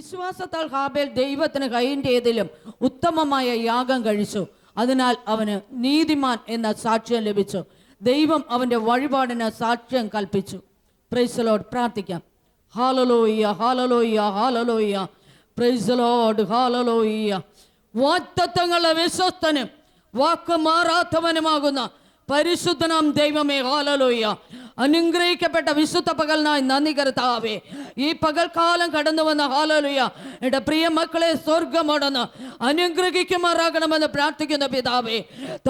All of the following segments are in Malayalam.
വിശ്വാസത്താൽ ഹാബേൽ ദൈവത്തിന് കൈന്റേതിലും ഉത്തമമായ യാഗം കഴിച്ചു. അതിനാൽ അവന് നീതിമാൻ എന്ന സാക്ഷ്യം ലഭിച്ചു. ദൈവം അവന്റെ വഴിപാടിന് സാക്ഷ്യം കൽപ്പിച്ചു. പ്രൈസലോട് പ്രാർത്ഥിക്കാം. ഹാലലോയ്യ ഹാലലോയ്യ ഹാലലോയ്യ പ്രൈസലോട് ഹാലലോയ്യ വാറ്റത്തങ്ങളുടെ വിശ്വസ്തനും വാക്ക് മാറാത്തവനുമാകുന്ന പരിശുദ്ധനാം ദൈവമേ ഹാലലോയ്യ അനുഗ്രഹിക്കപ്പെട്ട വിശുദ്ധ പകലിനായി നന്ദി കരുത്താവേ ഈ പകൽക്കാലം കടന്നു വന്ന ഹാലലുയ എന്റെ പ്രിയ മക്കളെ സ്വർഗമടന്ന് അനുഗ്രഹിക്കുമാറാകണമെന്ന് പ്രാർത്ഥിക്കുന്ന പിതാവേ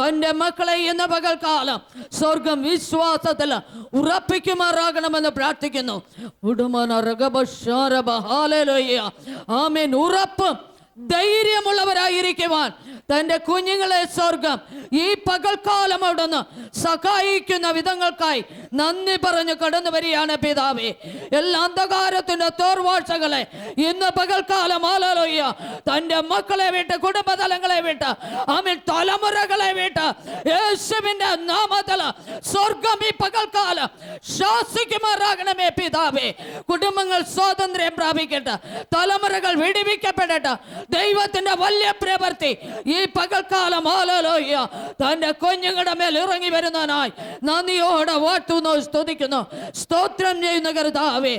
തന്റെ മക്കളെ എന്ന പകൽക്കാലം സ്വർഗം വിശ്വാസത്തിൽ ഉറപ്പിക്കുമാറാകണമെന്ന് പ്രാർത്ഥിക്കുന്നു. ഉടുമന ഹാലലുയ ആമേൻ. ഉറപ്പും ധൈര്യമുള്ളവരായിരിക്കുവാൻ തന്റെ കുഞ്ഞുങ്ങളെ സ്വർഗം ഈ പകൽക്കാലം അവിടുന്ന് സഹായിക്കുന്ന വിധങ്ങൾക്കായി നന്ദി പറഞ്ഞു കടന്നു വരികയാണ് പിതാവേ. എല്ലാ അന്ധകാരത്തിന്റെ തോർവാഴ്ചകളെ ഇന്ന് പകൽക്കാലം ആലോയ്യ തന്റെ മക്കളെ വിട്ട് കുടുംബതലങ്ങളെ വിട്ട് അമിൽ തലമുറകളെ വിട്ട് യേശുവിന്റെ നാമതല സ്വർഗം ഈ പകൽക്കാലം ശാസിക്കുമാറാകണമേ പിതാവേ. കുടുംബങ്ങൾ സ്വാതന്ത്ര്യം പ്രാപിക്കട്ടെ. തലമുറകൾ വിടിവിക്കപ്പെടട്ടെ. ദൈവത്തിന്റെ വലിയ പ്രവൃത്തി ഈ പകൽക്കാലം ആലോലോയ്യ തന്റെ കുഞ്ഞുങ്ങളുടെ മേൽ ഇറങ്ങി വരുന്നതിനായി നന്ദിയോടെ വാട്ടുന്നു സ്തുതിക്കുന്നു. സ്തോത്രം ചെയ്യുന്ന കരുതാവേ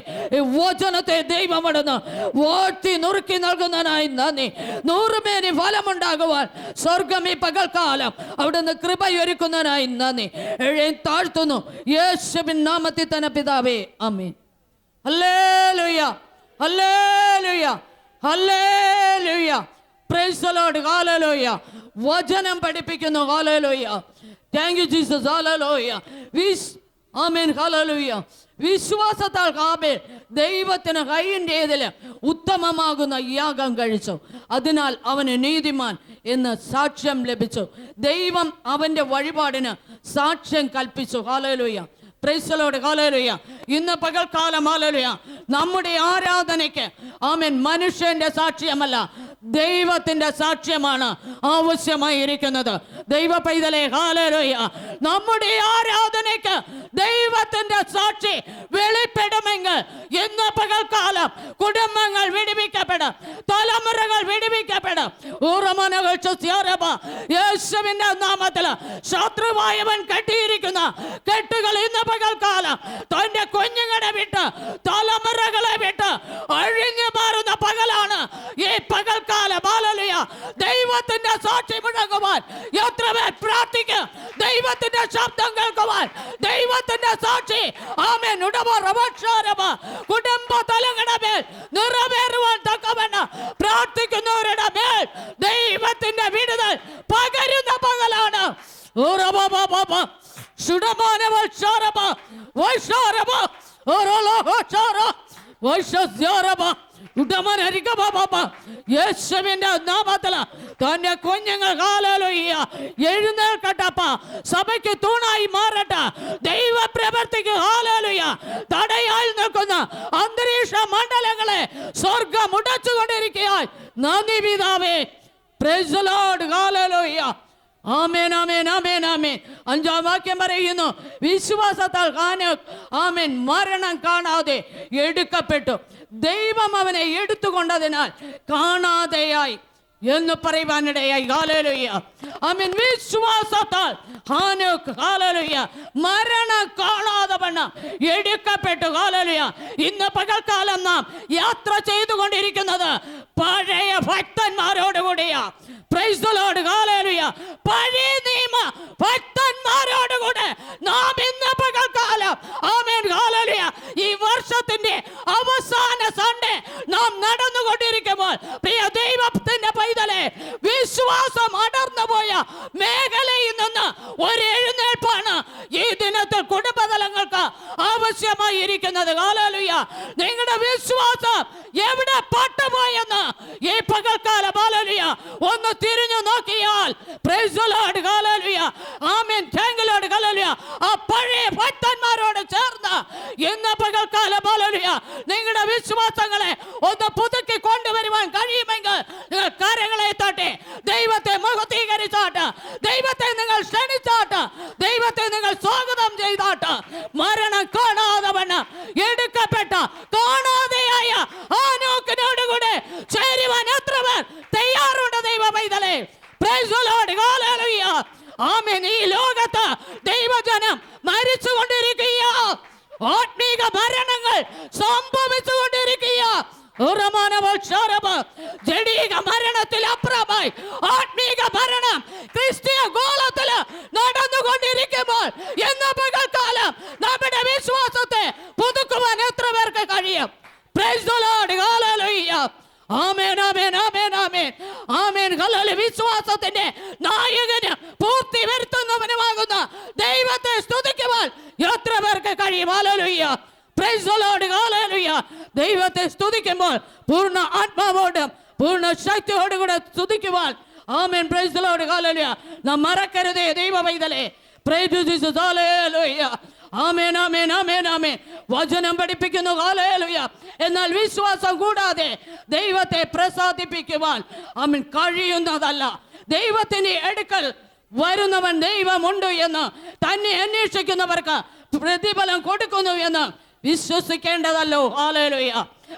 വചനത്തെ ദൈവമടന്ന് വാട്ടി നുറുക്കി നൽകുന്നതിനായി നന്ദി. നൂറുമേനി ഫലമുണ്ടാകുവാൻ സ്വർഗം ഈ പകൽക്കാലം അവിടുന്ന് കൃപയൊരുക്കുന്നതിനായി നന്ദി. എഴുതി താഴ്ത്തുന്നു. യേശുവിൻ നാമത്തിൽ തന്നെ പിതാവേ. അമ്മേ അല്ലേ ലുയ്യ അല്ലേ പ്രൈസ് ഹല്ലേലൂയ വചനം പഠിപ്പിക്കുന്നു. ജീസസ് ആമേൻ വിശ്വാസത്താൽ കാബേൽ ദൈവത്തിന് കൈയിന്റെതിൽ ഉത്തമമാകുന്ന യാഗം കഴിച്ചു. അതിനാൽ അവന് നീതിമാൻ എന്ന് സാക്ഷ്യം ലഭിച്ചു. ദൈവം അവന്റെ വഴിപാടിന് സാക്ഷ്യം കൽപ്പിച്ചു. ഹാലലുയ പ്രൈസലോട് കാലലുയ ഇന്ന് പകൽക്കാലം ആലലുയ നമ്മുടെ ആരാധനയ്ക്ക് ആമൻ മനുഷ്യന്റെ സാക്ഷ്യമല്ല ദൈവത്തിന്റെ സാക്ഷ്യമാണ് ആവശ്യമായിരിക്കുന്നത്. ദൈവ പൈതലെ ഹാലരോയ നമ്മുടെ ആരാധനയ്ക്ക് ദൈവത്തിന്റെ സാക്ഷി വെളിപ്പെടുമെങ്കിൽ ഇന്ന് പകൽക്കാലം കുടുംബങ്ങൾ വിടിവിക്കപ്പെടും. തലമുറകൾ വിടിവിക്കപ്പെടും. യേശുവിന്റെ നാമത്തിൽ ശത്രുവായവൻ കെട്ടിയിരിക്കുന്ന കെട്ടുകൾ ഇന്ന് പകൽക്കാലം തന്റെ കുഞ്ഞുങ്ങളെ വിട്ട് തലമുറകളെ വിട്ട് അഴിഞ്ഞു മാറുന്ന പകലാണ് ഈ പകൽക്കാല ദൈവത്തിന്റെ സാക്ഷി മുഴങ്ങുവാൻ എത്ര പേർ പ്രാർത്ഥിക്കും? ദൈവത്തിന്റെ ശബ്ദം കേൾക്കുവാൻ ദൈവത്തിന്റെ സാക്ഷി. ആമേൻ. ഉടമ റവക്ഷാരമ കുടുംബ തലങ്ങളുടെ മേൽ നിറവേറുവാൻ തക്കവണ്ണം പ്രാർത്ഥിക്കുന്നവരുടെ മേൽ ദൈവത്തിന്റെ വിടുതൽ പകരുന്ന പകലാണ് ഉറബബബബ. ശുഡമാനവൽഷാരമ. വൈഷാരമ. ഒരലോഹോഷാര. വൈഷസ്യാരമ. ഉടമനരികബബബ. യേശുവിന്റെ നാമത്തിൽ തന്റെ കുഞ്ഞുങ്ങൾ കാലൊയ്യ എഴുന്നേൽക്കട്ടപ്പ സഭയ്ക്ക് തൂണായി മാറട്ടെ ദൈവ പ്രവർത്തിക്ക് ഹാലലുയ തടയായി നിൽക്കുന്ന അന്തരീക്ഷ മണ്ഡലങ്ങളെ സ്വർഗം ഉടച്ചുകൊണ്ടിരിക്കുകയായി നന്ദി പിതാവേ പ്രൈസ് ദി ലോർഡ് ഹല്ലേലൂയ ആമേൻ ആമേൻ ആമേൻ ആമേൻ അഞ്ചാം വാക്യം പറയുന്നു. വിശ്വാസത്താൽ ഹാനോക്ക് ആമേൻ മരണം കാണാതെ എടുക്കപ്പെട്ടു. ദൈവം അവനെ എടുത്തുകൊണ്ടതിനാൽ കാണാതെയായി എന്ന് പറയുവാനിടയായി. ഹാലലുയ്യ അമീൻ വിശ്വാസത്താൽ ഹാനോക്ക് ഹാലലുയ്യ മരണം കാണാതെ വണ്ണം എടുക്കപ്പെട്ടു. ഹാലലുയ്യ ഇന്ന് പകൽക്കാലം നാം യാത്ര ചെയ്തുകൊണ്ടിരിക്കുന്നത് പഴയ ഭക്തന്മാരോടുകൂടിയാ. പ്രൈസ് ദി ലോർഡ് ഹല്ലേലൂയ പഴയ നിയമ ഭക്തന്മാരോടുകൂടെ നാം ഇന്ന് പകൽക്കാലം. ആമേൻ ഹല്ലേലൂയ ഈ വർഷത്തിന്റെ അവസാന സൺഡേ നാം നടന്നുകൊണ്ടിരിക്കുമ്പോൾ പ്രിയ ദൈവത്തിന്റെ പൈതലെ വിശ്വാസം അടർന്നു പോയ മേഖലയിൽ നിന്ന് ഒരു എഴുന്നേൽപ്പാണ്. ഹല്ലേലൂയ. നിങ്ങളുടെ വിശ്വാസം എവിടെ പട്ടുപോയെന്ന് ഈ പകൽക്കാല ബാലലിയ ഒന്ന് തിരിഞ്ഞു നോക്കിയാൽ. You, ആ പഴയ ഭക്തന്മാരോട് ചേർന്ന് ഇന്ന് പകൽക്കാല നിങ്ങളുടെ വിശ്വാസങ്ങളെ ഒന്ന് പുതുക്കി കൊണ്ടുവരുവാൻ കഴിയുമെങ്കിൽ നിങ്ങൾ കരങ്ങളെ തട്ടെ ദൈവത്തെ മുഖത്തീകരിച്ചാട്ട് ദൈവത്തെ നിങ്ങൾ ക്ഷണിച്ചാട്ട് ദൈവത്തെ നിങ്ങൾ സ്വാഗതം ചെയ്താട്ട് മരണം കാണാതെ വണ്ണം എടുക്കപ്പെട്ട കാണാതെയായ ആനോക്കിനോടുകൂടെ Praise the Lord. Hallelujah. ആമേൻ ഈ ലോകത്ത് ദൈവജനം മരിച്ചുകൊണ്ടിരിക്കുക ആത്മീക മരണങ്ങൾ സംഭവിച്ചുകൊണ്ടിരിക്കുക ജഡീക മരണത്തിൽ അപ്പുറമായി ആത്മീക മരണം ക്രിസ്തീയ ഗോളത്തിൽ നടന്നുകൊണ്ടിരിക്കുമ്പോൾ എന്ന പകൽക്കാലം നമ്മുടെ വിശ്വാസത്തെ പുതുക്കുവാൻ എത്ര പേർക്ക് കഴിയും Lord. Hallelujah. ആമേൻ ആമേൻ ആമേൻ ആമേൻ ആമേൻ ഹല്ലേലൂയ വിശ്വാസത്തിന്റെ നായകന് പൂർത്തി വരുത്തുന്നവനുമാകുന്ന ദൈവത്തെ സ്തുതിക്കുവാൻ എത്ര പേർക്ക് കഴിയും? Hallelujah. Praise the Lord hallelujah. ദൈവത്തെ സ്തുതിക്കുമ്പോൾ പൂർണ ആത്മാവോടും പൂർണ ശക്തിയോടും കൂടെ സ്തുതിക്കുവാൻ. ആമേൻ. Praise the Lord hallelujah. നാം മറക്കരുതേ ദൈവ പൈതലേ പ്രൈസ് ജീസസ് ഹല്ലേലൂയ. ആമേൻ ആമേൻ ആമേൻ ആമേൻ. വചനം പഠിപ്പിക്കുന്നു. കാലയലുയ എന്നാൽ വിശ്വാസം കൂടാതെ ദൈവത്തെ പ്രസാദിപ്പിക്കുവാൻ ആമേൻ കഴിയുന്നതല്ല. ദൈവത്തിന്റെ എടുക്കൽ വരുന്നവൻ ദൈവമുണ്ട് എന്ന് തന്നെ അന്വേഷിക്കുന്നവർക്ക് പ്രതിഫലം കൊടുക്കുന്നു എന്ന് വിശ്വസിക്കേണ്ടതല്ലോ. ഹാലേലുയ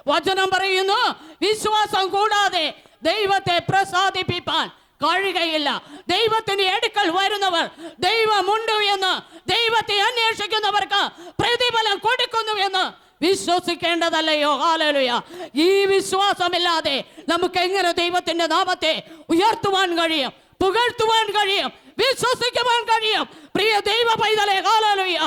വചനം പറയുന്നു വിശ്വാസം കൂടാതെ ദൈവത്തെ പ്രസാദിപ്പിപ്പാൻ കഴിയുകയില്ല ദൈവത്തിന്റെ അടുക്കൽ വരുന്നവർ ദൈവമുണ്ട് എന്ന് ദൈവത്തെ അന്വേഷിക്കുന്നവർക്ക് പ്രതിഫലം കൊടുക്കുന്നു എന്ന് വിശ്വസിക്കേണ്ടതല്ലയോ? ഹാലലുയ ഈ വിശ്വാസമില്ലാതെ നമുക്ക് എങ്ങനെ ദൈവത്തിന്റെ നാമത്തെ ഉയർത്തുവാൻ കഴിയും പുകഴ്ത്തുവാൻ കഴിയും വിശ്വസിക്കുവാൻ കഴിയും? പ്രിയ ദൈവ പൈതലെ ഹാലലുയ.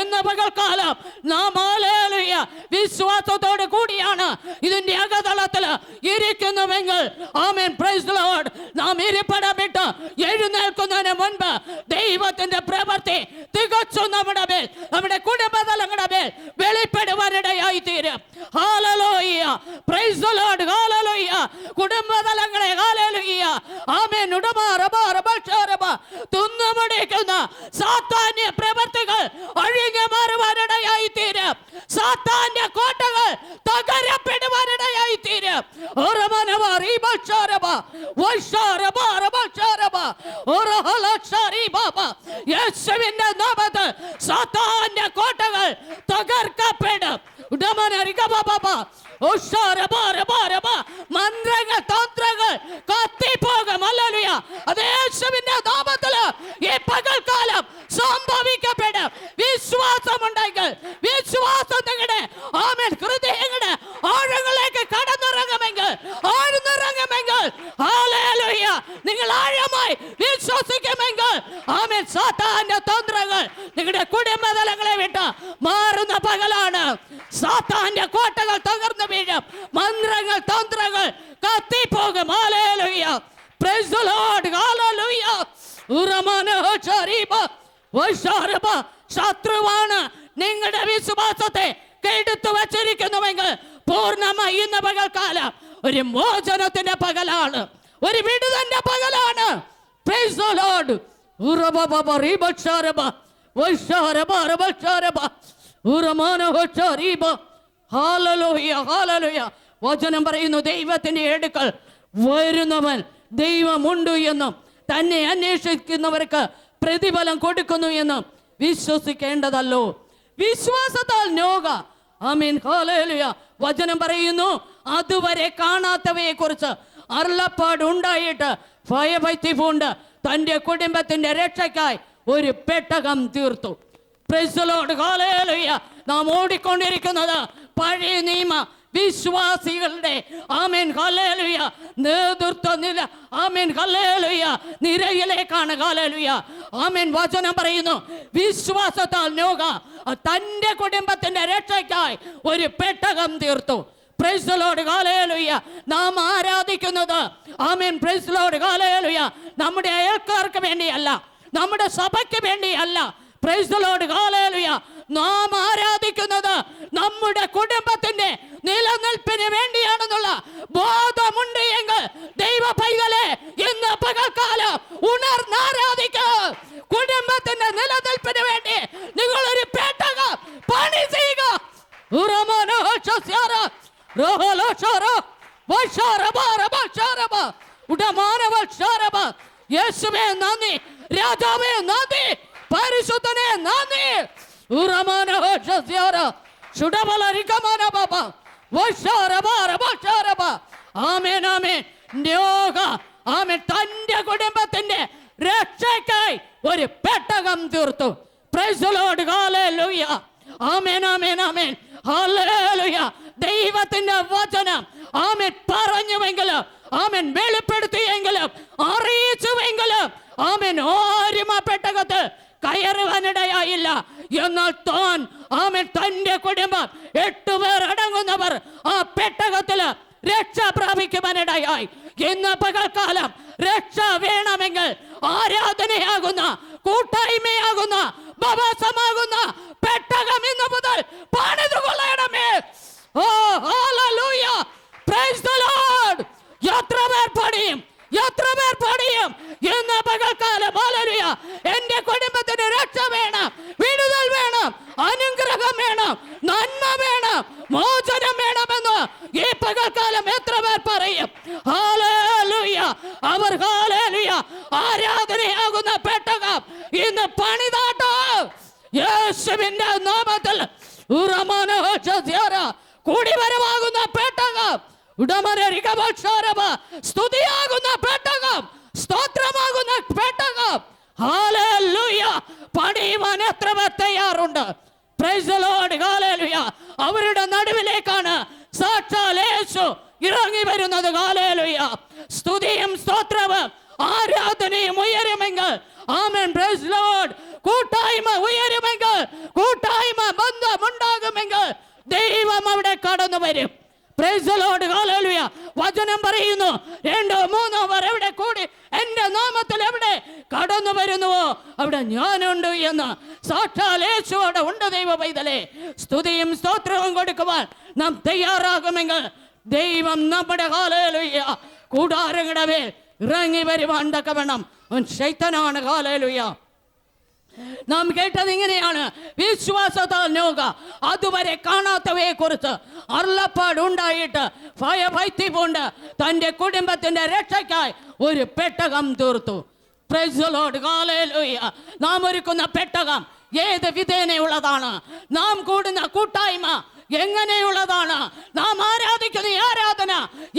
എന്ന പകൽക്കാലം നാം ഹാലലുയ വിശ്വാസത്തോട് കൂടിയാണ് ഇതിന്റെ അകതളത്തിൽ ഇരിക്കുന്നുവെങ്കിൽ. ആമേൻ. പ്രൈസ് ലോർഡ് നാം ഇരിപ്പിടം വിട്ട് എഴുന്നേൽക്കുന്നതിന് മുൻപ് ദൈവത്തിന്റെ പ്രവൃത്തി തികച്ചും നമ്മുടെ മേൽ നമ്മുടെ കുടുംബതലങ്ങളുടെ മേൽ വെളിപ്പെടുവാനിടയായി തീരും ഹാലലോയ്യ പ്രൈസ് ലോർഡ് ഹാലലോയ്യ കുടുംബതലങ്ങളെ ഹാലലോയ്യ ആമേൻ. ഉടമാറബാറബക്ഷാരബ തുന്നുമുടിക്കുന്ന സാത്താന്യ പ്രവർത്തികൾ ഒഴിഞ്ഞു മാറുവാനിടയായി തീരും സാത്താന്യ കോട്ടകൾ തകരപ്പെടുവാനിടയായി തീരും യേശുവിന്റെ നാമത്തിൽ സാത്താന്യ കോട്ടകൾ തകർക്കപ്പെടും. മന്ത്രങ്ങൾ തന്ത്രങ്ങൾ കത്തിപ്പോകും. അല്ലലുയ അത് യേശുവിന്റെ ഈ പകൽക്കാലം സംഭവിക്കപ്പെടും. വിശ്വാസമുണ്ടെങ്കിൽ വിശ്വാസം നിങ്ങളുടെ ആമേൽ ഹൃദയങ്ങളുടെ ആഴങ്ങളിലേക്ക് കടന്നിറങ്ങുമെങ്കിൽ ആഴ്ന്നിറങ്ങുമെങ്കിൽ നിങ്ങൾ ആഴമായി വിശ്വസിക്കുമെങ്കിൽ ആമേൻ സാത്താന്റെ തന്ത്രങ്ങൾ നിങ്ങളുടെ കുടുംബതലങ്ങളെ വിട്ട് മാറുന്ന പകലാണ്. സാത്താന്റെ കോട്ടകൾ തകർന്നു വീഴും മന്ത്രങ്ങൾ തന്ത്രങ്ങൾ കത്തിപ്പോകും hallelujah praise the Lord hallelujah ഉറമാനഹചരീബ വൈശാരബ ശത്രുവാണ് നിങ്ങളുടെ വിശ്വാസത്തെ കെടുത്തു വച്ചിരിക്കുന്നുവെങ്കിൽ പൂർണമായി ഇന്ന് പകൽക്കാലം ഒരു മോചനത്തിന്റെ പകലാണ്. ഒരു വിടുതന്റെ പകലാണ്. വചനം പറയുന്നു ദൈവത്തിന്റെ എടുക്കൽ വരുന്നവൻ ദൈവമുണ്ട് എന്നും തന്നെ അന്വേഷിക്കുന്നവർക്ക് പ്രതിഫലം കൊടുക്കുന്നു എന്നും വിശ്വസിക്കേണ്ടതല്ലോ. വിശ്വാസത്താൽ നോക. ആമീൻ. ഹാലലുയ വചനം പറയുന്നു അതുവരെ കാണാത്തവയെ കുറിച്ച് അരുളപ്പാട് ഉണ്ടായിട്ട് ഭയഭക്തിപൂണ്ട്. തന്റെ കുടുംബത്തിന്റെ രക്ഷയ്ക്കായി ഒരു പെട്ടകം തീർത്തു. പ്രൈസലോട് ഹാലേലുയ നാം ഓടിക്കൊണ്ടിരിക്കുന്നത് പഴയ നിയമ. വിശ്വാസികളുടെ ആമേൻ ഹല്ലേലൂയ. നേതൃത്വ നില ആമേൻ ഹല്ലേലൂയ. നിരയിലേക്കാണ് ഹല്ലേലൂയ. ആമേൻ വചനം പറയുന്നു. വിശ്വാസത്താൽ നോക തന്റെ കുടുംബത്തിന്റെ രക്ഷയ്ക്കായി ഒരു പെട്ടകം തീർത്തു. പ്രൈസ് ലോഡ് ഹാലേലുയ നാം ആരാധിക്കുന്നത് ആമേൻ പ്രൈസ് ലോഡ് ഹാലേലുയ നമ്മുടെ അയൽക്കാർക്ക് വേണ്ടിയല്ല നമ്മുടെ സഭയ്ക്ക് വേണ്ടിയല്ല. പ്രൈസ് ലോഡ് ഹാലേലുയ നാം ആരാധിക്കുന്നത് നമ്മുടെ കുടുംബത്തിന്റെ നിലനിൽപ്പിന് വേണ്ടിയാണെന്നുള്ള ബോധമുണ്ട് എങ്കിൽ ദൈവ പൈകളെ ഇന്ന് പകൽക്കാലം ഉണർന്നാരാധിക്കുക കുടുംബത്തിന്റെ നിലനിൽപ്പിന് വേണ്ടി നിങ്ങൾ ഒരു പേട്ടക പണി ചെയ്യുക. യേശുവേ നന്ദി രാജാവേ നന്ദി പരിശുദ്ധനെ നന്ദി. ആമേൻ ആമേൻ. ന്യോഗ ആമൻ. തന്റെ കുടുംബത്തിന്റെ രക്ഷയ്ക്കായി ഒരു പെട്ടകം തീർത്തു. പ്രൈസലോട് ഹല്ലേലൂയ ആമേൻ ആമേൻ ആമേൻ. ഹല്ലേലൂയ ദൈവത്തിന്റെ വചനം ആമൻ പറഞ്ഞുവെങ്കിലും ആമേൻ വെളിപ്പെടുത്തിയെങ്കിലും അറിയിച്ചുവെങ്കിലും ആമേൻ ആ പെട്ടകത്ത് കയറുവാനിടയായില്ല. എന്നാൽ താൻ ആമൻ തന്റെ കുടുംബം എട്ടുപേർ അടങ്ങുന്നവർ ആ പെട്ടകത്തിൽ രക്ഷ പ്രാപിക്കുവാനിടയായി. ഇന്ന് പകൽക്കാലം രക്ഷ വേണമെങ്കിൽ ആരാധനയാകുന്ന കൂട്ടായ്മയാകുന്ന ബവാസമാകുന്ന പെട്ടകം ഇന്ന് മുതൽ പണിതു ഓ ഹല്ലേലൂയ. പ്രൈസ് ദി ലോർഡ് എത്ര പേർ പണിയും? എത്ര പേർ പണിയും? ഇന്ന് പകൽക്കാലം ഹല്ലേലൂയ. എന്റെ കുടുംബത്തിന് രക്ഷ വേണം വിടുതൽ വേണം അനുഗ്രഹം വേണം നന്മ വേണം മോചനം വേണമെന്ന് ഈ പകൽക്കാലം എത്ര പേർ പറയും? അവർ ആരാധനയാകുന്ന പെട്ടകം ഇന്ന് പണിതാട്ടോ. യേശുവിന്റെ നാമത്തിൽ ഉറമാനഹോഷ കൂടി വരവാകുന്ന പെട്ടകം സ്തുതിയാകുന്ന പെട്ടകം സ്തോത്രമാകുന്ന പെട്ടകം. പണിയുവാൻ എത്ര പേർ തയ്യാറുണ്ട്. അവരുടെ നടുവിലേക്കാണ് സാക്ഷാൽ യേശു ഇറങ്ങി വരുന്നത്. ഹാലേലുയ സ്തുതിയും സ്തോത്രവും ആരാധനയും ഉയരുമെങ്കിൽ. ആമേൻ പ്രൈസ് ലോർഡ് കൂട്ടായ്മ ഉയരുമെങ്കിൽ. കൂട്ടായ്മ ബന്ധമുണ്ടാകുമെങ്കിൽ ദൈവം അവിടെ കടന്നു വരും വചനം പറയുന്നു. രണ്ടോ മൂന്നോ പേർ എവിടെ കൂടി? എന്റെ നാമത്തിൽ എവിടെ? കടന്നു വരുന്നുവോ? അവിടെ ഞാനുണ്ട് എന്ന് സാക്ഷാൽ യേശുവോടെ ഉണ്ട് ദൈവ പൈതലേ. സ്തുതിയും സ്തോത്രവും കൊടുക്കുവാൻ നാം തയ്യാറാകുമെങ്കിൽ ദൈവം നമ്മുടെ കാലയിലുയ്യ കൂടാരങ്ങളുടെ മേൽ ഇറങ്ങി വരുവാൻ തക്കവണ്ണം. അവൻ ശൈത്തനാണ് ഹാലേലുയ്യ നാം കേട്ടത് ഇങ്ങനെയാണ്. വിശ്വാസത്താൽ അതുവരെ കാണാത്തവയെ കുറിച്ച് അരുളപ്പാടുണ്ടായിട്ട് ഭയഭൈത്യമുണ്ട് തന്റെ കുടുംബത്തിന്റെ രക്ഷയ്ക്കായി ഒരു പെട്ടകം തീർത്തു. Lord. Hallelujah. നാം ഒരുക്കുന്ന പെട്ടകം ഏത് വിധേനയുള്ളതാണ്? നാം കൂടുന്ന കൂട്ടായ്മ എങ്ങനെയുള്ളതാണ്? നാം ആരാധിക്കുന്ന ഈ ആരാധന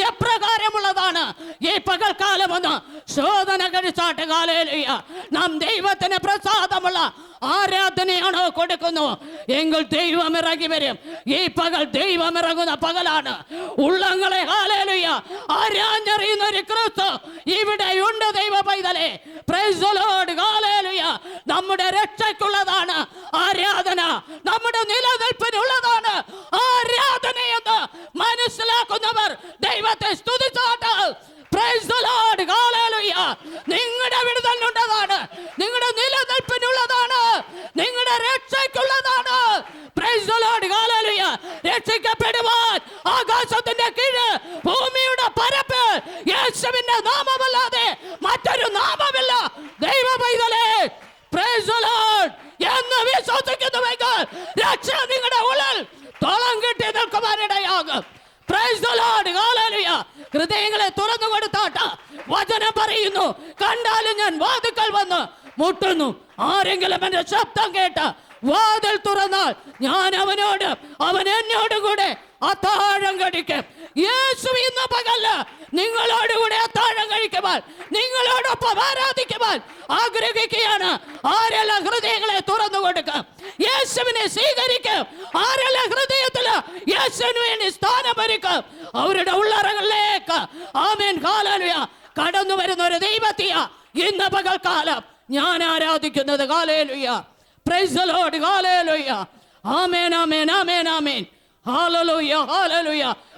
എപ്രകാരമുള്ളതാണ്? ഈ പകൽക്കാലം ഒന്ന് ശോധന കഴിച്ചാട്ട് കാലയിലേ നാം ദൈവത്തിന് പ്രസാദമുള്ള ആരാധനയാണോ കൊടുക്കുന്നു. എങ്കിൽ ദൈവം ഇറങ്ങി വരും. ഈ പകൽ ദൈവം ഇറങ്ങുന്ന പകലാണ്. ഉള്ളങ്ങളെ ഹാലേലുയ ആരാഞ്ഞറിയുന്ന ഒരു ക്രിസ്തു ഇവിടെ ഉണ്ട് ദൈവ പൈതലെ Lord. നമ്മുടെ രക്ഷയ്ക്കുള്ളതാണ് ആരാധന. നമ്മുടെ നിലനിൽപ്പിനുള്ളതാണ് മനസ്സിലാക്കുന്നവർ ദൈവത്തെ സ്തുതിച്ചാട്ട്. നിങ്ങളുടെ വിടുതലുണ്ടതാണ് നിങ്ങളുടെ നിലനിൽപ്പിനുള്ളതാണ്. നിങ്ങളുടെ രക്ഷയ്ക്കുള്ളതാണ്. രക്ഷിക്കപ്പെടുവാൻ ആകാശത്തിന്റെ കീഴ് ഭൂമിയുടെ പരപ്പ് യേശുവിന്റെ നാമമല്ലാതെ മറ്റൊരു നാമമില്ല ഹൃദയങ്ങളെ തുറന്നു കൊടുത്താട്ട. വചനം പറയുന്നു. കണ്ടാലും ഞാൻ വാതുക്കൾ വന്ന് മുട്ടുന്നു. ആരെങ്കിലും എന്റെ ശബ്ദം കേട്ട വാതിൽ തുറന്നാൽ ഞാൻ അവനോട് അവൻ എന്നോട് കൂടെ അത്താഴം കഴിക്കും. യേശു ഇന്ന് പകൽ നിങ്ങളോടുകൂടെ അത്താഴം കഴിക്കുവാൻ നിങ്ങളോടൊപ്പം ആരാധിക്കുവാൻ ആഗ്രഹിക്കുകയാണ്. ആരെല്ലാം ഹൃദയങ്ങളെ തുറന്നു കൊടുക്കാം? യേശുവിനെ സ്വീകരിക്കും. ആരെല്ലാം ഹൃദയത്തിൽ യേശുവിന് വേണ്ടി സ്ഥാനം ഒരുക്കും അവരുടെ ഉള്ളറകളിലേക്ക്. ആമേൻ. കാലാലുയ കടന്നു വരുന്ന ഒരു ദൈവത്തിയ ഇന്ന് പകൽക്കാലം ഞാൻ ആരാധിക്കുന്നത്. കാലേലുയ്യ പ്രൈസ് ദി ലോർഡ് കാലേലുയ ആമേൻ ആമേൻ ആമേൻ ആമേൻ.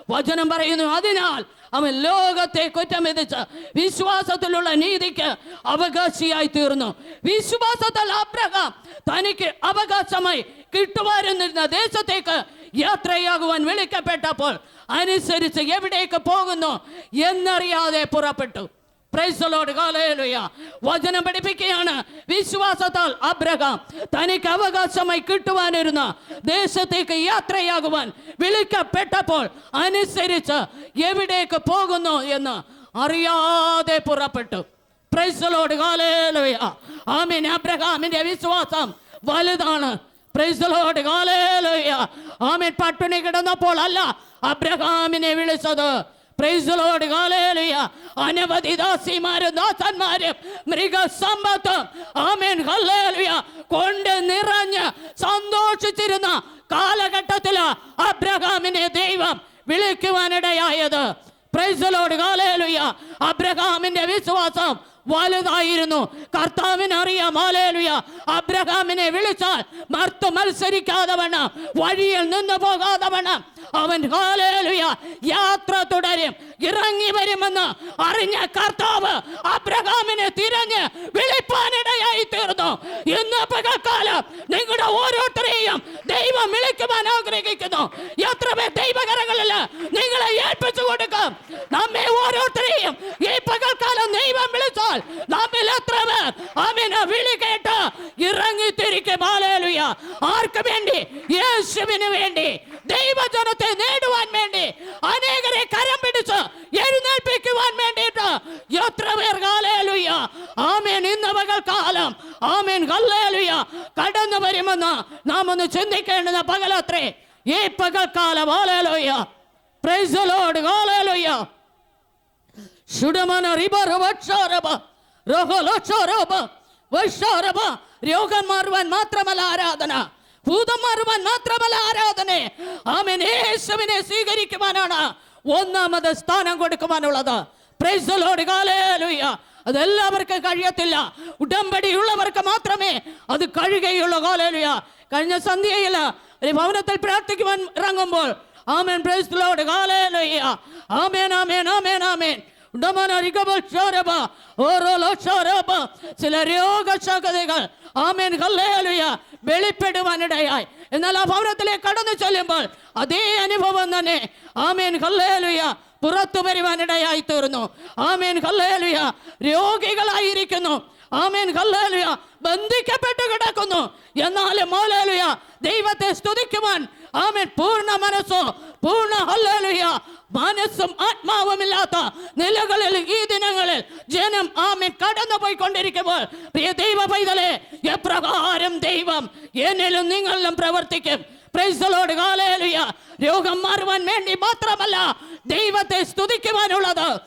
വചനം പറയുന്നു അതിനാൽ അവൻ ലോകത്തെ കുറ്റം വിധിച്ച് വിശ്വാസത്തിലുള്ള നീതിക്ക് അവകാശിയായി തീർന്നു. വിശ്വാസത്തിൽ അബ്രഹാം തനിക്ക് അവകാശമായി കിട്ടുവാനിരുന്ന ദേശത്തേക്ക് യാത്രയാകുവാൻ വിളിക്കപ്പെട്ടപ്പോൾ അനുസരിച്ച് എവിടേക്ക് പോകുന്നു എന്നറിയാതെ പുറപ്പെട്ടു. വചനം പഠിപ്പിക്കുകയാണ്. വിശ്വാസത്താൽ അബ്രഹാം തനിക്ക് അവകാശമായി കിട്ടുവാനിരുന്ന ദേശത്തേക്ക് യാത്രയാകുവാൻ വിളിക്കപ്പെട്ടപ്പോൾ അനുസരിച്ച് എവിടേക്ക് പോകുന്നു എന്ന് അറിയാതെ പുറപ്പെട്ടു. പ്രൈസലോട് the ആമീൻ. അബ്രഹാമിന്റെ വിശ്വാസം വലുതാണ്. പ്രൈസലോട് Hallelujah. ആമേൻ. പട്ടിണി കിടന്നപ്പോൾ അല്ല അബ്രഹാമിനെ വിളിച്ചത്. പ്രൈസലോട് കാലേലുയ അനവധി ദാസിമാരും ദാസന്മാരും മൃഗസമ്പത്തും ആമേൻ ഹല്ലേലുയ. കൊണ്ട് നിറഞ്ഞ് സന്തോഷിച്ചിരുന്ന കാലഘട്ടത്തിൽ അബ്രഹാമിനെ ദൈവം വിളിക്കുവാനിടയായത്. പ്രൈസലോട് കാലേലുയ അബ്രഹാമിന്റെ വിശ്വാസം വലുതായിരുന്നു. കർത്താവിനറിയാം ആലേലുയ അബ്രഹാമിനെ വിളിച്ചാൽ മർത്ത് മത്സരിക്കാതെ വേണം വഴിയിൽ നിന്ന് പോകാതെ വേണം അവൻ ഹാലേലുയ യാത്ര തുടരും. ഇറങ്ങി വരുമെന്ന് അറിഞ്ഞ കർത്താവ് അബ്രഹാമിനെ തിരഞ്ഞ് വിളിപ്പാനിടയായി തീർന്നു. ഇന്ന് പകൽക്കാലം നിങ്ങളുടെ ഓരോരുത്തരെയും ദൈവം വിളിക്കുവാൻ ആഗ്രഹിക്കുന്നു. എത്ര പേർ ദൈവകരങ്ങളിൽ നിങ്ങളെ ഏൽപ്പിച്ചു കൊടുക്കും. നമ്മെ ഓരോരുത്തരെയും ഈ പകൽക്കാലം വിളിച്ചാൽ നമ്മിൽ എത്ര പേർ അവനെ വിളി കേട്ട് ഇറങ്ങി തിരിക്കും ഹാലേലുയ ആർക്ക് വേണ്ടി? യേശുവിന് വേണ്ടി. ദൈവജനത്തെ നേടുവാൻ വേണ്ടി. അനേകരെ കരം പിടിച്ച് എഴുന്നേൽപ്പിക്കുവാൻ വേണ്ടിയിട്ട് എത്ര പേർ? ഹാലേലുയ ആമേൻ. ഇന്ന് പകൽക്കാലം ആമേൻ. ഹല്ലേലുയ. കടന്നു വരുമെന്ന് നാം ഒന്ന് ചിന്തിക്കേണ്ടുന്ന പകലത്രേ. ഈ പകൽക്കാലം ഹാലേലുയ പ്രൈസലോട് ലോർഡ് ഹാലേലുയ ശുഡമന റിബറവക്ഷാരബ റഹലക്ഷാരബ വൈഷാരബ രോഗം മാറുവാൻ മാത്രമല്ല ആരാധന. ഭൂതം മാറുവാൻ മാത്രമല്ല ആരാധന. ആമേൻ. യേശുവിനെ സ്വീകരിക്കുവാനാണ് ഒന്നാമത് സ്ഥാനം കൊടുക്കുവാനുള്ളത്. പ്രൈസ് ലോർഡ് ഹല്ലേലൂയ അതെല്ലാവർക്കും കഴിയത്തില്ല. ഉടമ്പടിയുള്ളവർക്ക് മാത്രമേ അത് കഴിയുകയുള്ളൂ. ഹല്ലേലൂയ കഴിഞ്ഞ സന്ധ്യയിൽ ഒരു ഭവനത്തിൽ പ്രാർത്ഥിക്കുവാൻ ഇറങ്ങുമ്പോൾ ആമേൻ. പ്രൈസ് ലോർഡ് ഹല്ലേലൂയ ആമേൻ ആമേൻ ആമേൻ ആമേൻ. ചില രോഗശാഖതകൾ ആമേൻ ഹല്ലേലൂയ വെളിപ്പെടുവാനിടയായി. എന്നാൽ ആ ഭവനത്തിലേക്ക് കടന്നു ചെല്ലുമ്പോൾ അതേ അനുഭവം തന്നെ. ആമേൻ ഹല്ലേലൂയ പുറത്തു വരുവാനിടയായി തീർന്നു. Amen hallelujah രോഗികളായിരിക്കുന്നു. ആമേൻ ഹല്ലേലൂയ ബന്ധിക്കപ്പെട്ട് കിടക്കുന്നു. എന്നാലും ദൈവത്തെ സ്തുതിക്കുവാൻ ആമേൻ. പൂർണ മനസ്സോ പൂർണ ഹല്ലേലൂയ. മനസ്സും ആത്മാവുമില്ലാത്ത നിലകളിൽ ഈ ദിനങ്ങളിൽ ജനം ആമേൻ കടന്നു പോയിക്കൊണ്ടിരിക്കുമ്പോൾ പ്രിയ ദൈവ പൈതലെ എപ്രകാരം ദൈവം എന്നിലും നിങ്ങളിലും പ്രവർത്തിക്കും? പ്രൈസലോട് കാലേലുയ രോഗം മാറുവാൻ വേണ്ടി മാത്രമല്ല ദൈവത്തെ സ്തുതിക്കുവാനുള്ളത്.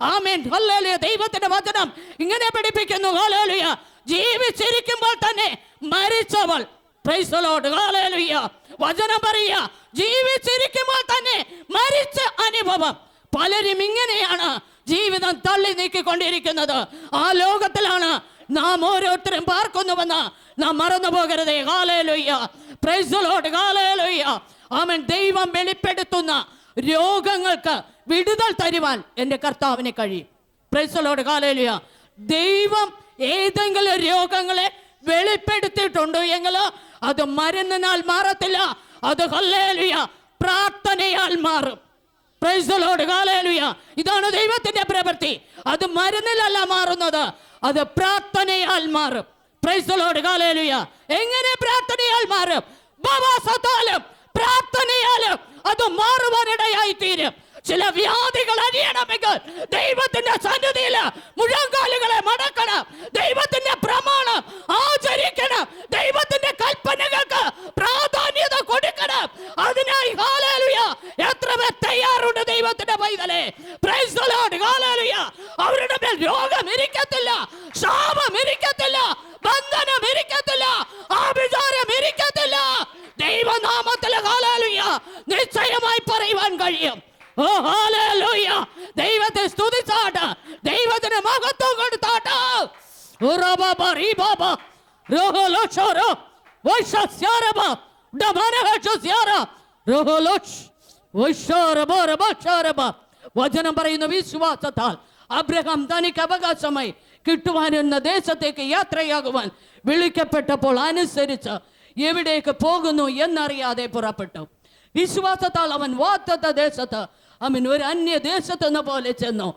ആമേൻ. ദൈവത്തിന്റെ വചനം ഇങ്ങനെ പഠിപ്പിക്കുന്നു. ജീവിച്ചിരിക്കുമ്പോൾ തന്നെ മരിച്ചവൾ വചനം പറയുക. ജീവിച്ചിരിക്കുമ്പോൾ തന്നെ മരിച്ച അനുഭവം. പലരും ഇങ്ങനെയാണ് ജീവിതം തള്ളി നീക്കിക്കൊണ്ടിരിക്കുന്നത്. ആ ലോകത്തിലാണ് നാം ഓരോരുത്തരും പാർക്കുന്നുവെന്ന് നാം മറന്നു പോകരുതേ. ഹാലേലുയ്യ പ്രൈസലോട് ഹാലേലുയ്യ അവൻ ദൈവം വെളിപ്പെടുത്തുന്ന രോഗങ്ങൾക്ക് വിടുതൽ തരുവാൻ എന്റെ കർത്താവിന് കഴിയും. പ്രൈസലോട് കാലയിലൊയ്യ ദൈവം ഏതെങ്കിലും രോഗങ്ങളെ വെളിപ്പെടുത്തിയിട്ടുണ്ടോ. എങ്കിൽ അത് മരുന്നിനാൽ മാറത്തില്ല. അത് ഹല്ലേലുയ. പ്രാർത്ഥനയാൽ മാറും. പ്രൈസലോട്. Hallelujah. ഇതാണ് ദൈവത്തിന്റെ പ്രവൃത്തി. അത് മരുന്നിലല്ല മാറുന്നത്. അത് പ്രാർത്ഥനയാൽ മാറും. പ്രൈസലോട് കാലേലുയ. എങ്ങനെ പ്രാർത്ഥനയാൽ മാറും? പ്രാർത്ഥനയാലും അത് മാറുവാനിടയായി തീരും ചില വ്യാധികൾ അറിയണമെങ്കിൽ ദൈവത്തിന്റെ സന്നിധിയിൽ മുഴങ്കാലുകളെ മടക്കണം. ദൈവത്തിന്റെ പ്രമാണം ആചരിക്കണം. ദൈവത്തിന്റെ കൽപ്പനകൾക്ക് പ്രാധാന്യത കൊടുക്കണം. അതിനായി ഹാലേലുയ എത്ര പേർ തയ്യാറുണ്ട് ദൈവത്തിന്റെ പൈതലെ? പ്രൈസ്. Hallelujah. അവരുടെ മേൽ രോഗം ഇരിക്കത്തില്ല. ശാപം ഇരിക്കത്തില്ല ബന്ധനം ഇരിക്കത്തില്ല ആഭിചാരം ഇരിക്കത്തില്ല ദൈവനാമത്തിലെ ഹാലേലുയ നിശ്ചയമായി പറയുവാൻ കഴിയും ഓ ഹാലേലൂയ ദൈവത്തെ സ്തുതിച്ചാട്ട് ദൈവത്തിന് മഹത്വം കൊടുത്താട്ട് ഉറബബ റീബബ റോഹലോഷോരോ വൈശസ്യാരബ ഡമനഹശസ്യാര റോഹലോഷ് വൈശാരബ റബശാരബ വചനം പറയുന്ന വിശ്വാസത്താൽ അബ്രഹാം തനിക്ക് അവകാശമായി കിട്ടുവാനെന്ന ദേശത്തേക്ക് യാത്രയാകുവാൻ വിളിക്കപ്പെട്ടപ്പോൾ അനുസരിച്ച് എവിടേക്ക് പോകുന്നു എന്നറിയാതെ പുറപ്പെട്ടു. വിശ്വാസത്താൽ അവൻ വാത്തത്ത ദേശത്ത് അവൻ ഒരു അന്യ ദേശത്തെന്ന പോലെ ചെന്നു.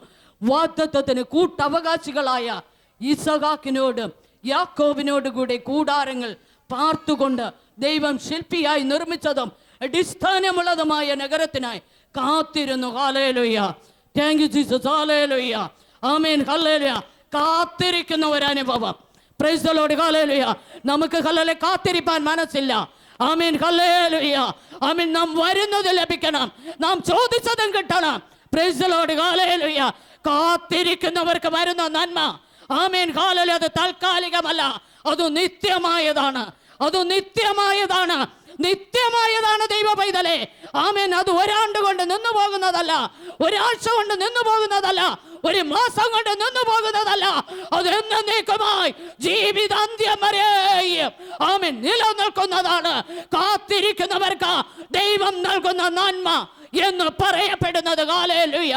വാത്തത്വത്തിന് കൂട്ടവകാശികളായ ഇസഹാക്കിനോടും യാക്കോബിനോട് കൂടെ കൂടാരങ്ങൾ പാർത്തുകൊണ്ട് ദൈവം ശില്പിയായി നിർമ്മിച്ചതും അടിസ്ഥാനമുള്ളതുമായ നഗരത്തിനായി കാത്തിരുന്നു. Hallelujah thank you Jesus hallelujah amen hallelujah. കാത്തിരിക്കുന്ന ഒരു അനുഭവം പ്രൈസ് ദ ലോർഡ് ഹല്ലേലൂയ. നമുക്ക് ഹല്ലലെ കാത്തിരിപ്പാൻ മനസ്സില്ല. ആമീൻ ഹല്ലേലൂയ. ആമീൻ നാം വരുന്നത് ലഭിക്കണം. നാം ചോദിച്ചതും കിട്ടണം. പ്രൈസലോട് ഹാലേലൂയ കാത്തിരിക്കുന്നവർക്ക് വരുന്ന നന്മ. ആമീൻ ഹാലല അത് താൽക്കാലികമല്ല. അത് നിത്യമായതാണ്. അത് നിത്യമായതാണ്. നിത്യമായതാണ് ദൈവ പൈതലേ. ആമേൻ അത് ഒരാണ്ട് കൊണ്ട് നിന്നു പോകുന്നതല്ല. ഒരാഴ്ച കൊണ്ട് നിന്നു പോകുന്നതല്ല. ഒരു മാസം കൊണ്ട് നിന്നു പോകുന്നതല്ല. അത് എന്നേക്കുമായി ജീവിതാന്ത്യം വരെയും. ആമേൻ നിലനിൽക്കുന്നതാണ്. കാത്തിരിക്കുന്നവർക്ക് ദൈവം നൽകുന്ന നന്മ. എന്ന് പറയപ്പെടുന്നത്. കാലേലുയ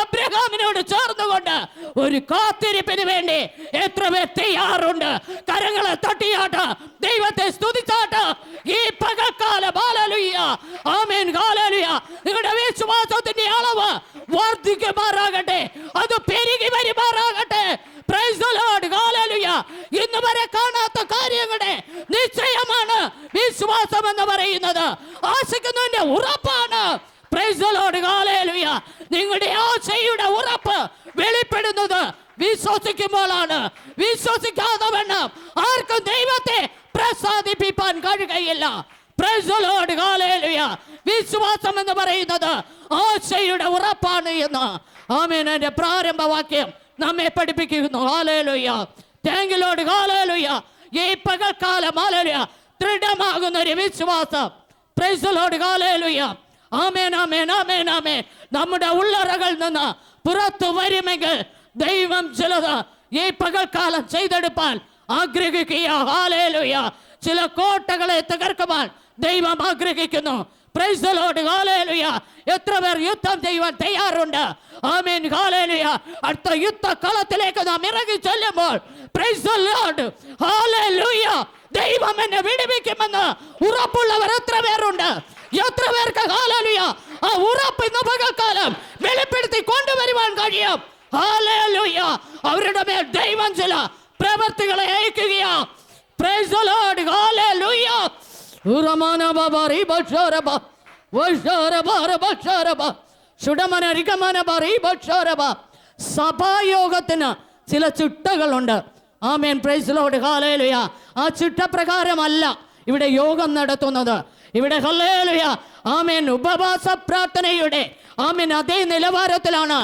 അബ്രഹാമിനോട് ചേർന്നുകൊണ്ട് ഒരു കാത്തിരിപ്പിന് വേണ്ടി എത്ര പേർ തയ്യാറുണ്ട്? കരങ്ങളെ തട്ടിയാട്ട് ദൈവത്തെ സ്തുതിച്ചാട്ട്. ഈ പകൽക്കാല ബാലലുയ്യ ആമേൻ കാലലുയ നിങ്ങളുടെ വിശ്വാസത്തിന്റെ അളവ് വർദ്ധിക്കുമാറാകട്ടെ. അത് പെരുകി വരുമാറാകട്ടെ. ഇന്ന് വരെ കാണാത്ത കാര്യങ്ങളുടെ നിശ്ചയമാണ് വിശ്വാസം എന്ന് പറയുന്നത്. ആശിക്കുന്നതിന്റെ ഉറപ്പാണ്. നിങ്ങളുടെ ആശയുടെ ഉറപ്പ് വെളിപ്പെടുന്നത് വിശ്വസിക്കുമ്പോഴാണ്. വിശ്വസിക്കാതെ വേണം. ആർക്കും ദൈവത്തെ പ്രസാദിപ്പിക്കാൻ കഴിയുകയില്ല. വിശ്വാസം എന്ന് പറയുന്നത് ആശയുടെ ഉറപ്പാണ് എന്ന്. ആമേൻ. പ്രാരംഭവാക്യം പ്രാരംഭ വാക്യം നമ്മെ പഠിപ്പിക്കുന്നു. ഹാലേലുയ്യ താങ്ക് ലോഡ് ഈ പകൽക്കാലം ഹാലേലുയ ദൃഢമാകുന്ന ഒരു വിശ്വാസം പ്രൈസ് ലോഡ് ഹാലേലുയ്യ ആമേൻ ആമേൻ ആമേൻ ആമേൻ നമ്മുടെ ഉള്ളറകൾ നിന്ന് പുറത്തു വരുമെങ്കിൽ ദൈവം ചിലത് ഈ പകൽക്കാലം ചെയ്തെടുപ്പാൻ ആഗ്രഹിക്കുക ഹാലേലുയ ചില കോട്ടകളെ തകർക്കുവാൻ ദൈവം ആഗ്രഹിക്കുന്നു Lord. Hallelujah. എത്ര പേർ യുദ്ധം ചെയ്യുവാൻ തയ്യാറുണ്ട് ആമേൻ ഹാലേലുയ അടുത്ത യുദ്ധ കളത്തിലേക്ക് നാം ഇറങ്ങി ചെല്ലുമ്പോൾ Lord. Hallelujah. ദൈവം എന്നെ വിടുവിക്കുമെന്ന് ഉറപ്പുള്ളവർ എത്ര പേരുണ്ട് എത്ര പേർക്ക് ഹാലേലുയ ആ ഉറപ്പ് ഇന്ന് പകൽക്കാലം വെളിപ്പെടുത്തി കൊണ്ടുവരുവാൻ കഴിയും. ഹാലേലുയ അവരുടെ മേൽ ദൈവം ചില പ്രവർത്തികളെ അയക്കുകയാ the Lord. Hallelujah. ഉറമാന ബബറി ബഷറബ വഷറബ ബഷറബ സുഡമന റികമന ബറി ബഷറബ സഭായോഗത്തിന് ചില ചിട്ടകളുണ്ട്. ആമേൻ. പ്രൈസ് ലോർഡ് ഹാലേലുയ ആ ചിട്ടപ്രകാരമല്ല ഇവിടെ യോഗം നടത്തുന്നത്. ഇവിടെ ആമേൻ. ഉപവാസ പ്രാർത്ഥനയുടെ ആമേൻ അതേ നിലവാരത്തിലാണ്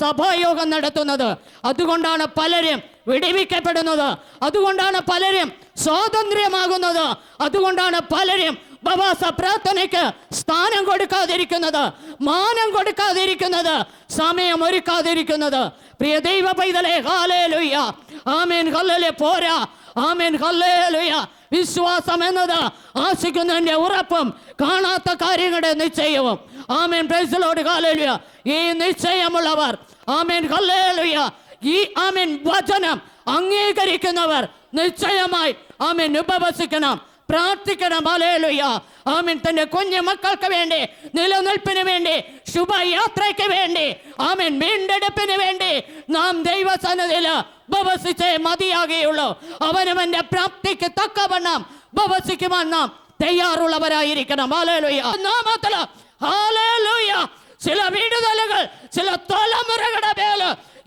സഭായോഗം നടത്തുന്നത്. അതുകൊണ്ടാണ് പലരും വിടിവിക്കപ്പെടുന്നത്. അതുകൊണ്ടാണ് പലരും സ്വാതന്ത്ര്യമാകുന്നത്. അതുകൊണ്ടാണ് പലരും ഉപവാസ പ്രാർത്ഥനയ്ക്ക് സ്ഥാനം കൊടുക്കാതിരിക്കുന്നത് മാനം കൊടുക്കാതിരിക്കുന്നത് സമയം ഒരുക്കാതിരിക്കുന്നത്. പ്രിയ ദൈവ പൈതലേ ഹാലേലുയ്യ ആമേൻ ഹല്ലലെ പോരാ. ആമേൻ ഹല്ലേലുയ്യ വിശ്വാസം എന്നത് ആശിക്കുന്നതിന്റെ ഉറപ്പും കാണാത്ത കാര്യങ്ങളുടെ നിശ്ചയവും. ആമേൻ. പ്രൈസിലോട് ഹാലേലുയ ഈ നിശ്ചയമുള്ളവർ ആമേൻ. ഹല്ലേലുയ ഈ ആമേൻ വചനം അംഗീകരിക്കുന്നവർ നിശ്ചയമായി ആമേൻ ഉപവസിക്കണം. പ്രാർത്ഥിക്കണം. അലേലുയ ആമീൻ. തന്റെ കുഞ്ഞു മക്കൾക്ക് വേണ്ടി നിലനിൽപ്പിന് വേണ്ടി ശുഭയാത്രയ്ക്ക് വേണ്ടി ആമൻ. വീണ്ടെടുപ്പിന് വേണ്ടി നാം ദൈവസന്നതിൽ ഉപവസിച്ചേ മതിയാകുകയുള്ളൂ. അവനവന്റെ പ്രാപ്തിക്ക് തക്കവണ്ണം ഉപവസിക്കുവാൻ നാം തയ്യാറുള്ളവരായിരിക്കണം. ഹാലേലുയ നാമത്തിൽ ഹാലേലുയ ചില വിടുതലുകൾ ചില തലമുറകളുടെ മേൽ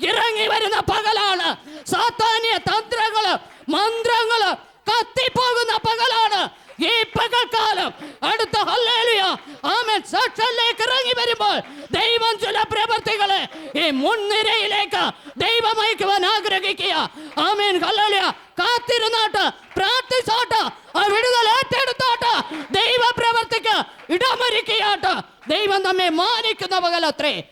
ഇറങ്ങി വരുന്ന പകലാണ്. സാത്താന്യ തന്ത്രങ്ങൾ മന്ത്രങ്ങൾ കത്തിപ്പോകുന്ന പകലാണ് ഈ പകൽക്കാലം. അടുത്ത ഹല്ലേലൂയ. ആമൻ. സാക്ഷാലിലേക്ക് ഇറങ്ങി വരുമ്പോൾ ദൈവം ചില പ്രവർത്തികളെ ഈ മുൻനിരയിലേക്ക് ദൈവം അയക്കുവാൻ ആഗ്രഹിക്കുക. ആമേൻ. ഹല്ലേലൂയ. കാത്തിരുന്നാട്ട് പ്രാർത്ഥിച്ചാട്ട് ആ വിടുതൽ ഏറ്റെടുത്താട്ട് ദൈവ പ്രവർത്തിക്ക് ഇടമൊരുക്കിയാട്ട് ദൈവം നമ്മെ മാനിക്കുന്ന പകലത്രേ.